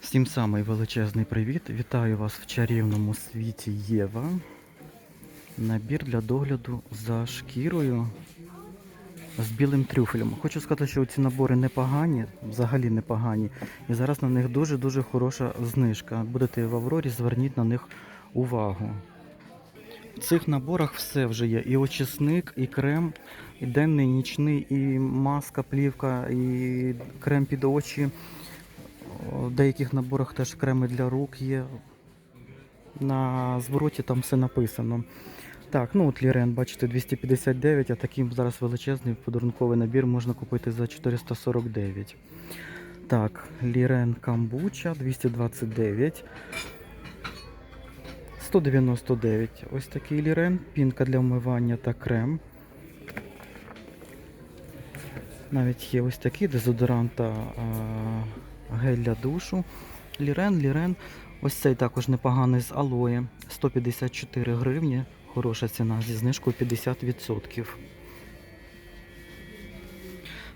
Всім самий величезний привіт. Вітаю вас в чарівному світі Єва. Набір для догляду за шкірою з білим трюфелем. Хочу сказати, що ці набори непогані, взагалі непогані. І зараз на них дуже-дуже хороша знижка. Будете в Аврорі, зверніть на них увагу. В цих наборах все вже є. І очисник, і крем, і денний, і нічний, і маска, плівка, і крем під очі. В деяких наборах теж креми для рук є. На звороті там все написано. Так, ну от Лірен, бачите, 259, а такий зараз величезний подарунковий набір можна купити за 449. Так, Лірен Камбуча 229. 199. Ось такий лірен, пінка для вмивання та крем. Навіть є ось такий дезодорант та гель для душу. Лірен, лірен. Ось цей також непоганий з алоє. 154 гривні. Хороша ціна зі знижкою 50%.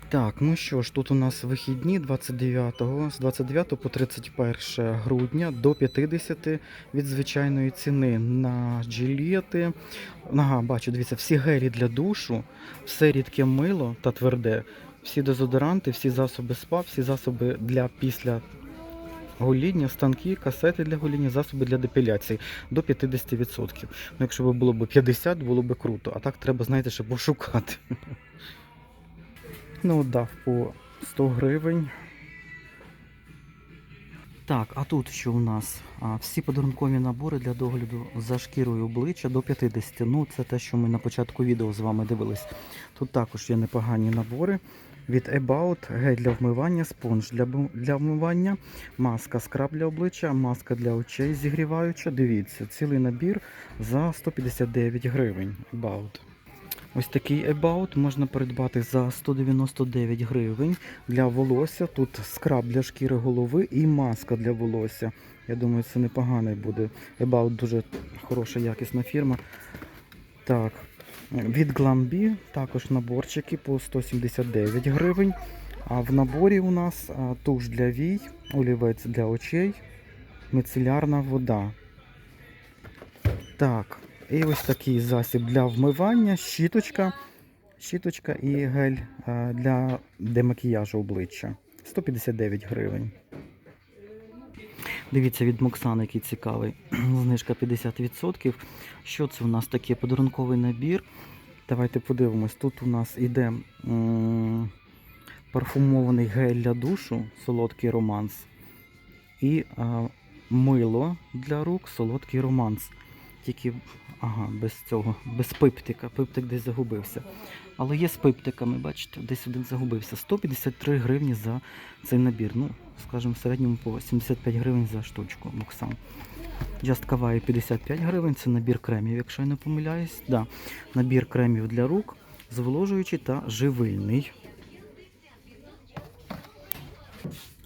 Так, ну що ж, тут у нас вихідні 29, з 29 по 31 грудня до 50 від звичайної ціни на джилети. Ага, бачу, дивіться, всі гелі для душу, все рідке мило та тверде, всі дезодоранти, всі засоби спа, всі засоби для після гоління, станки, касети для гоління, засоби для депіляції до 50%. Ну, якщо б було б 50, було б круто. А так треба, знаєте, ще пошукати. Ну, дав по 100 гривень. Так, а тут що у нас? А, всі подарункові набори для догляду за шкірою обличчя до 50. Ну, це те, що ми на початку відео з вами дивились. Тут також є непогані набори. Від About, гель для вмивання, спонж для, для вмивання, маска скраб для обличчя, маска для очей зігріваюча. Дивіться, цілий набір за 159 гривень. About. Ось такий About можна придбати за 199 гривень для волосся. Тут скраб для шкіри голови і маска для волосся. Я думаю, це непоганий буде. About дуже хороша якісна фірма. Так. Від Glambi також наборчики по 179 гривень. А в наборі у нас туш для вій, олівець для очей, мицелярна вода. Так, і ось такий засіб для вмивання, щіточка, щіточка і гель для демакіяжу обличчя. 159 гривень. Дивіться, від Моксан, який цікавий. Знижка 50%. Що це у нас таке? Подарунковий набір. Давайте подивимось. Тут у нас іде м, парфумований гель для душу, солодкий романс. І а, мило для рук, солодкий романс. Тільки ага, без цього, без пиптика. Пиптик десь загубився. Але є з пиптиками, бачите, десь один загубився. 153 гривні за цей набір. Ну, скажімо, в середньому по 75 гривень за штучку. Just Kawaii 55 гривень, це набір кремів, якщо я не помиляюсь. Да. Набір кремів для рук, зволожуючий та живильний.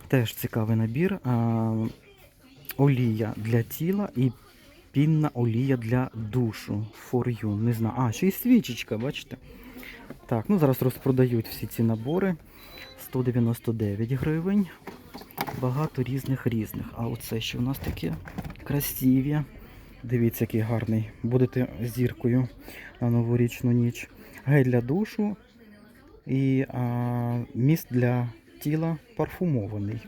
Теж цікавий набір. А, олія для тіла і пінна олія для душу. For you. Не знаю. А, ще й свічечка, бачите? Так, ну зараз розпродають всі ці набори. 199 гривень. Багато різних різних. А оце що у нас таке красиві. Дивіться, який гарний. Будете зіркою на новорічну ніч. Гель для душу і а, міст для тіла парфумований.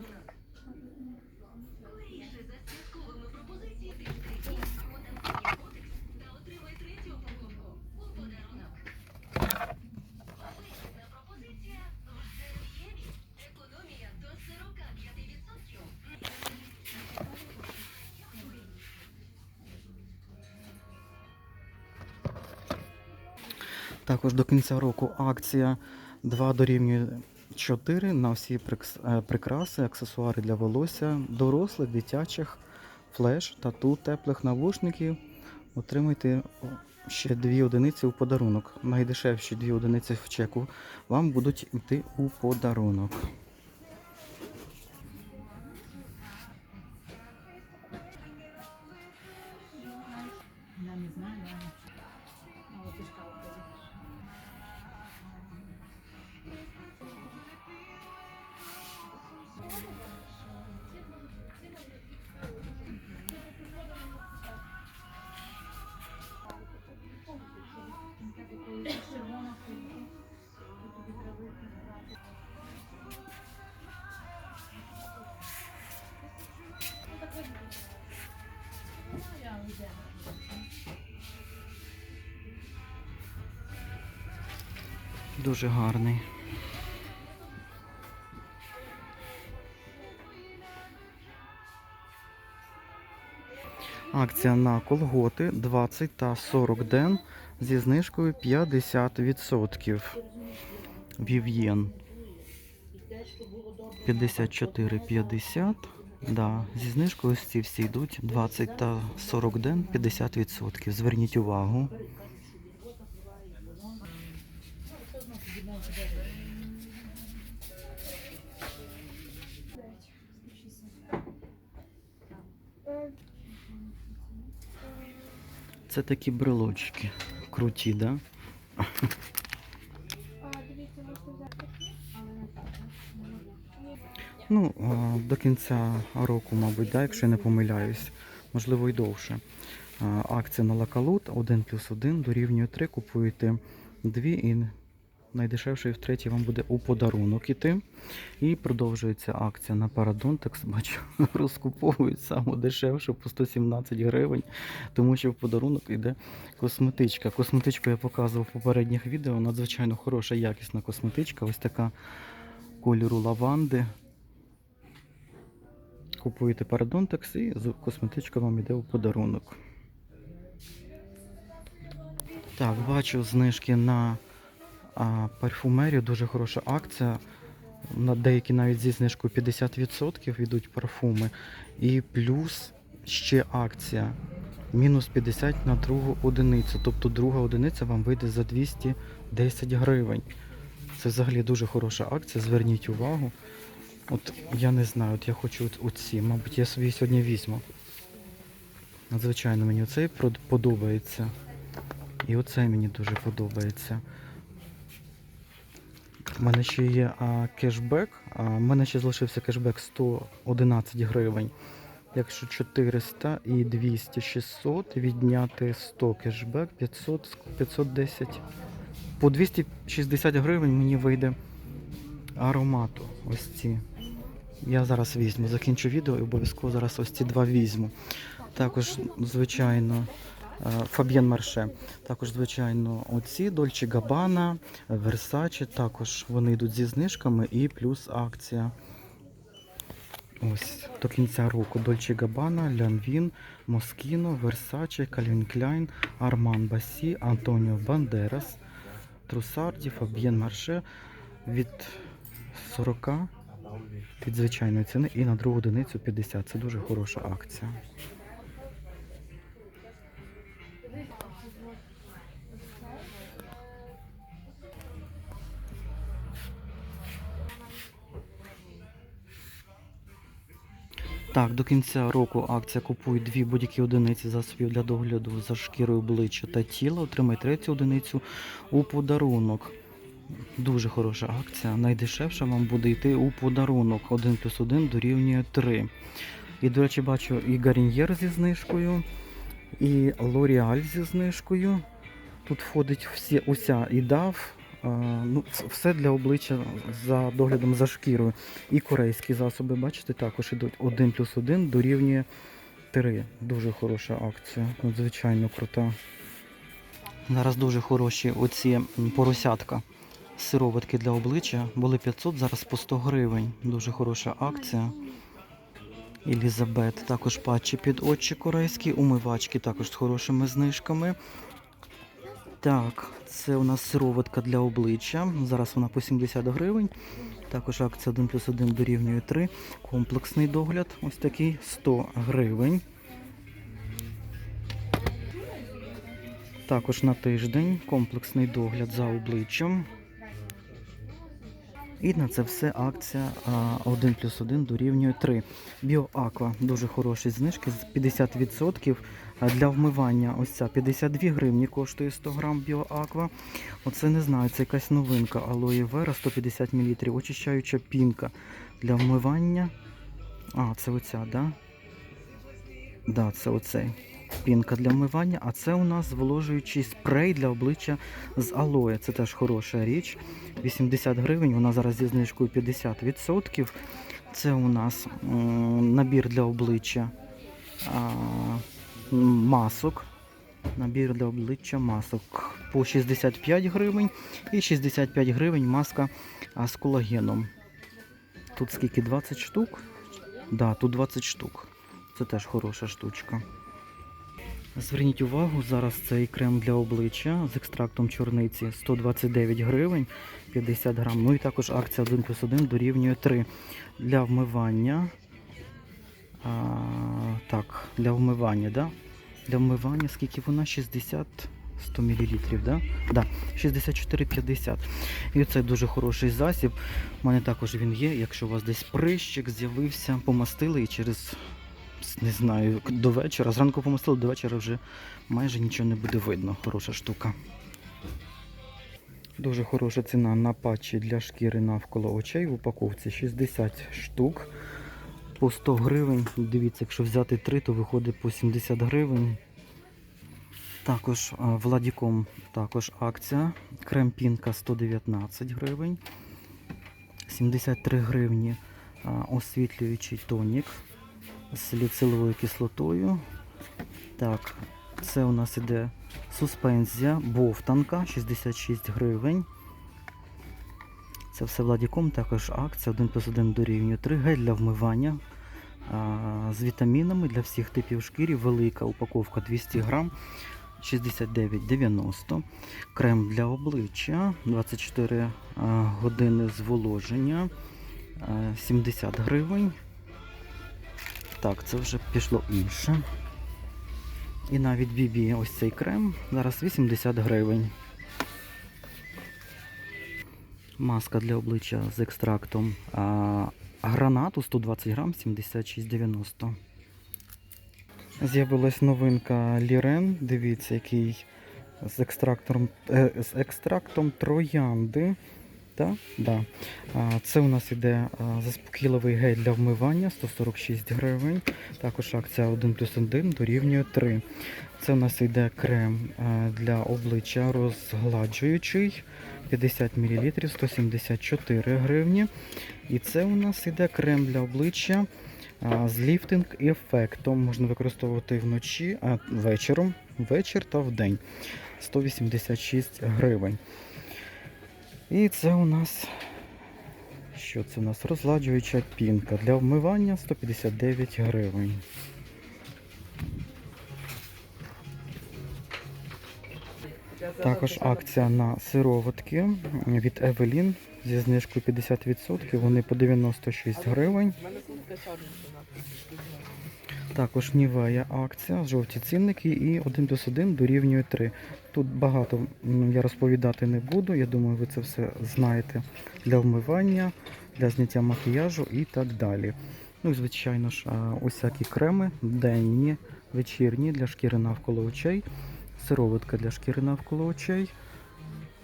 Також до кінця року акція 2 дорівнює 4 на всі е, прикраси, аксесуари для волосся, дорослих, дитячих, флеш, тату, теплих навушників. Отримайте ще дві одиниці у подарунок. Найдешевші дві одиниці в чеку вам будуть йти у подарунок. Дуже гарний. Акція на колготи 20 та 40 ден зі знижкою 50%. Вів'єн 54,50. Да, зі знижкою ці всі йдуть 20 та 40 ден 50%. Зверніть увагу. Це такі брелочки. Круті, да? Ну, до кінця року, мабуть, да, якщо я не помиляюсь, можливо, і довше. Акція на лакалут 1 плюс 1 дорівнює 3. Купуєте 2 і найдешевший втретє вам буде у подарунок іти. І продовжується акція на Парадонтекс. Бачу, розкуповують саму дешевшу по 117 гривень, тому що в подарунок йде косметичка. Косметичку я показував в попередніх відео. Надзвичайно хороша, якісна косметичка. Ось така кольору лаванди. Купуєте парадонтекс і косметичка вам йде у подарунок. Так, бачу знижки на а, парфумерію. Дуже хороша акція. На деякі навіть зі знижкою 50% йдуть парфуми. І плюс ще акція. Мінус 50 на другу одиницю. Тобто друга одиниця вам вийде за 210 гривень. Це взагалі дуже хороша акція, зверніть увагу. От я не знаю, от я хочу от, оці. Мабуть, я собі сьогодні візьму. Надзвичайно мені оцей подобається. І оцей мені дуже подобається. У мене ще є а, кешбек. В мене ще залишився кешбек 111 гривень. Якщо 400 і 200, 600, відняти 100 кешбек, 500, 510. По 260 гривень мені вийде аромату. Ось ці. Я зараз візьму, закінчу відео і обов'язково зараз ось ці два візьму. Також, звичайно, Фаб'єн Марше. Також, звичайно, оці Дольче Габана, Версаче. Також вони йдуть зі знижками і плюс акція. Ось до кінця року Дольче Габана, Лянвін, Москіно, Версаче, Кальвін Кляйн, Арман Басі, Антоніо Бандерас, Трусарді, Фаб'єн Марше від 40 від звичайної ціни і на другу одиницю 50. Це дуже хороша акція. Так, до кінця року акція купуй дві будь-які одиниці засобів для догляду за шкірою обличчя та тіла. Отримай третю одиницю у подарунок. Дуже хороша акція. Найдешевша вам буде йти у подарунок. 1 плюс 1 дорівнює 3. І, до речі, бачу і Гаріньєр зі знижкою, і L'Oreal зі знижкою. Тут входить всі, уся і DAF, ну, все для обличчя за доглядом за шкірою. І корейські засоби, бачите, також ідуть 1 плюс 1 дорівнює 3. Дуже хороша акція, надзвичайно крута. Зараз дуже хороші оці поросятка. Сироватки для обличчя були 500, зараз по 100 гривень. Дуже хороша акція. Елізабет. Також патчі під очі корейські, умивачки також з хорошими знижками. Так, це у нас сироватка для обличчя. Зараз вона по 70 гривень. Також акція 1 плюс 1 дорівнює 3. Комплексний догляд. Ось такий 100 гривень. Також на тиждень комплексний догляд за обличчям. І на це все акція а, 1 плюс 1 дорівнює 3. Біоаква дуже хороші знижки з 50% для вмивання. Ось ця 52 гривні коштує 100 грам біоаква. Оце не знаю, це якась новинка. Алоє вера 150 мл. Очищаюча пінка для вмивання. А, це оця, да? Да, це оцей. Пінка для вмивання, а це у нас зволожуючий спрей для обличчя з алоє. Це теж хороша річ. 80 гривень, вона зараз зі знижкою 50%. Це у нас набір для обличчя масок Набір для обличчя масок по 65 гривень і 65 гривень маска з колагеном. Тут скільки 20 штук? Да, тут 20 штук. Це теж хороша штучка. Зверніть увагу, зараз цей крем для обличчя з екстрактом чорниці 129 гривень 50 грам. Ну і також акція 1 плюс 1 дорівнює 3 для вмивання. А, так, для вмивання, да? Для вмивання, скільки вона? 60 100 мл, да? Да, 64,50. І це дуже хороший засіб. У мене також він є. Якщо у вас десь прищик з'явився, помастили і через не знаю, до вечора. Зранку помастили, до вечора вже майже нічого не буде видно. Хороша штука. Дуже хороша ціна на патчі для шкіри навколо очей в упаковці 60 штук по 100 гривень. Дивіться, якщо взяти 3, то виходить по 70 гривень. Також Владіком також акція. Крем Пінка 119 гривень. 73 гривні освітлюючий тонік з саліциловою кислотою. Так, це у нас іде суспензія, бовтанка 66 гривень. Це все Владіком, також акція 1 плюс 1 дорівнює 3 гель для вмивання з вітамінами для всіх типів шкіри. Велика упаковка 200 грам 69,90. Крем для обличчя 24 години зволоження 70 гривень. Так, це вже пішло інше. І навіть BB ось цей крем зараз 80 гривень. Маска для обличчя з екстрактом а, гранату 120 грам 76,90. З'явилась новинка Лірен. Дивіться, який з екстрактом, е, з екстрактом троянди. Так? Да. Це у нас іде а, заспокійливий гель для вмивання 146 гривень. Також акція 1 плюс 1 дорівнює 3. Це у нас йде крем для обличчя розгладжуючий 50 мл 174 гривні. І це у нас іде крем для обличчя з ліфтинг ефектом. Можна використовувати вночі, а вечором, вечір та вдень. 186 гривень. І це у нас. Що це у нас? Розладжуюча пінка для вмивання 159 гривень. Також акція на сироватки від Evelyn зі знижкою 50%. Вони по 96 гривень. Також Нівея акція, жовті цінники і 1 плюс 1 дорівнює 3. Тут багато я розповідати не буду. Я думаю, ви це все знаєте для вмивання, для зняття макіяжу і так далі. Ну і звичайно ж, усякі креми, денні, вечірні для шкіри навколо очей, сироватка для шкіри навколо очей.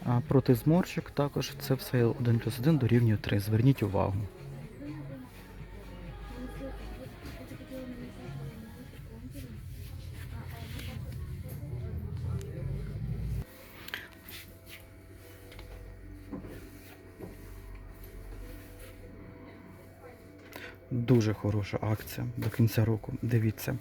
А проти зморщик також це все 1 плюс 1 дорівнює 3. Зверніть увагу. Дуже хороша акція до кінця року. Дивіться.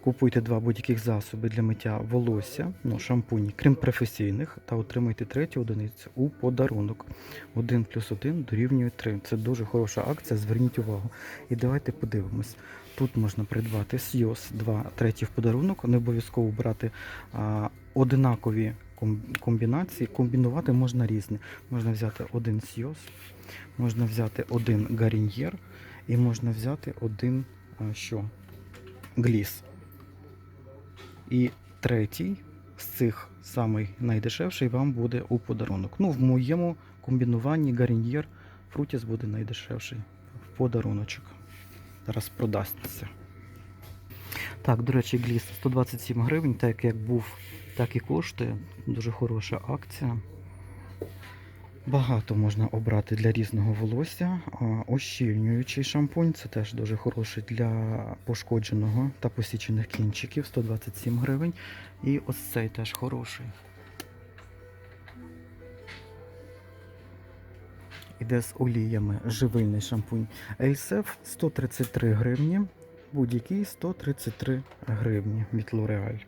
Купуйте два будь-яких засоби для миття волосся, ну, шампуні, крім професійних, та отримайте третю одиницю у подарунок. 1 плюс 1 дорівнює 3. Це дуже хороша акція, зверніть увагу. І давайте подивимось. Тут можна придбати Сйоз 2 треті в подарунок. Не обов'язково брати а, одинакові комбінації. Комбінувати можна різні. Можна взяти один Сйоз, можна взяти один Гаріньєр і можна взяти один що? Гліс. І третій з цих самий найдешевший вам буде у подарунок. Ну, в моєму комбінуванні Гаріньєр Фрутіс буде найдешевший в подаруночок. Зараз продасться. Так, до речі, гліс 127 гривень, так як був, так і коштує. Дуже хороша акція. Багато можна обрати для різного волосся. Ощільнюючий шампунь це теж дуже хороший для пошкодженого та посічених кінчиків 127 гривень. І ось цей теж хороший. Іде з оліями живильний шампунь. Ельсеф 133 гривні. Будь-який 133 гривні від L'Oreal.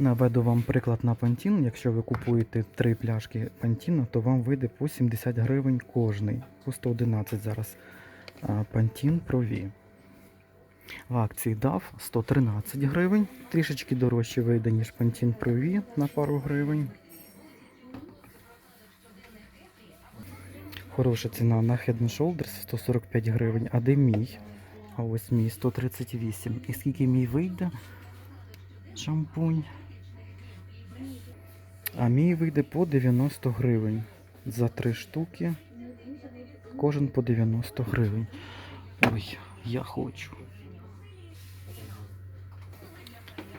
Наведу вам приклад на пантін. Якщо ви купуєте три пляшки пантіну, то вам вийде по 70 гривень кожний. По 111 зараз пантін прові. В акції DAF 113 гривень. Трішечки дорожче вийде, ніж пантін прові на пару гривень. Хороша ціна на Head Shoulders 145 гривень. А де мій? А ось мій 138. І скільки мій вийде? Шампунь. А мій вийде по 90 гривень. За три штуки. Кожен по 90 гривень. Ой, я хочу.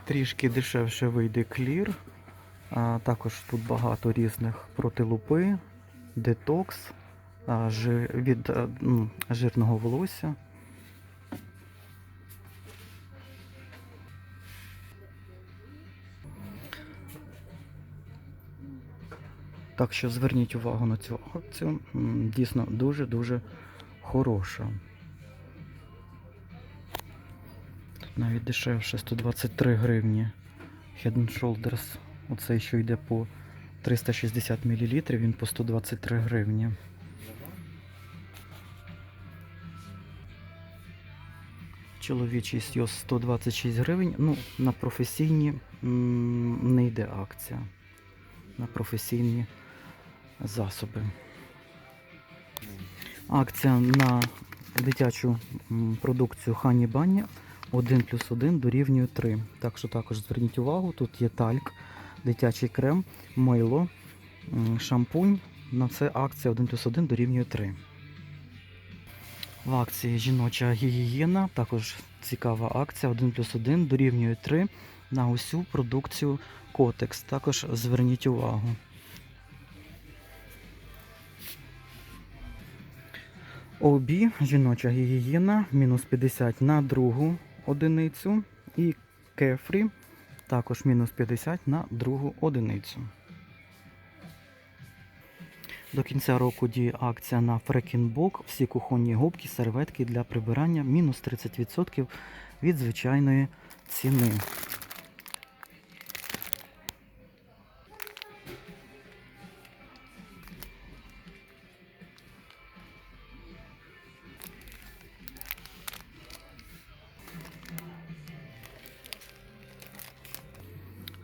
Трішки дешевше вийде клір. А, також тут багато різних протилупи, детокс, а, жи- від а, жирного волосся. Так що зверніть увагу на цю акцію. Дійсно дуже-дуже хороша. Тут навіть дешевше 123 гривні. Head and Shoulders. Оцей, що йде по 360 мл, він по 123 гривні. Чоловічий сйоз 126 гривень. Ну, на професійні не йде акція. На професійні засоби. Акція на дитячу продукцію Хані Бані 1 плюс 1 дорівнює 3. Так що також зверніть увагу, тут є тальк, дитячий крем, мило, шампунь. На це акція 1 плюс 1 дорівнює 3. В акції жіноча гігієна, також цікава акція 1 плюс 1 дорівнює 3 на усю продукцію Котекс. Також зверніть увагу. ОБ, жіноча гігієна, мінус 50 на другу одиницю. І кефрі також мінус 50 на другу одиницю. До кінця року діє акція на Фрекінбок. Всі кухонні губки, серветки для прибирання мінус 30% від звичайної ціни.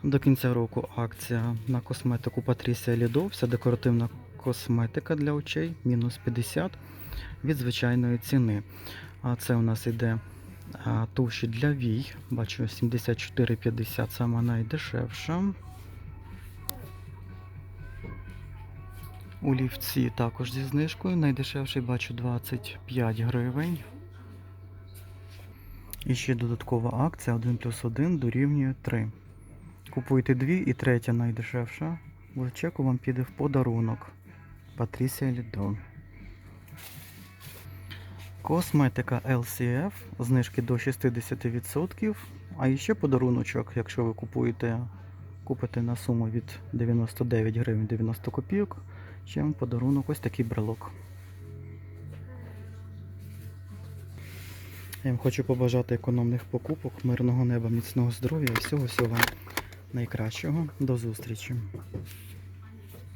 До кінця року акція на косметику Patricia Lido, вся декоративна косметика для очей, мінус 50 від звичайної ціни. А це у нас іде а, туші для вій. Бачу 74,50 сама найдешевша. Олівці також зі знижкою. Найдешевший бачу 25 гривень. І ще додаткова акція 1 плюс 1 дорівнює 3. Купуйте дві і третя найдешевша. В чеку вам піде в подарунок. Патрісія Лідо. Косметика LCF. Знижки до 60%. А ще подаруночок, якщо ви купуєте, купите на суму від 99 гривень 90 копійок. Вам подарунок ось такий брелок. Я вам хочу побажати економних покупок, мирного неба, міцного здоров'я і всього всього найкращого. До зустрічі!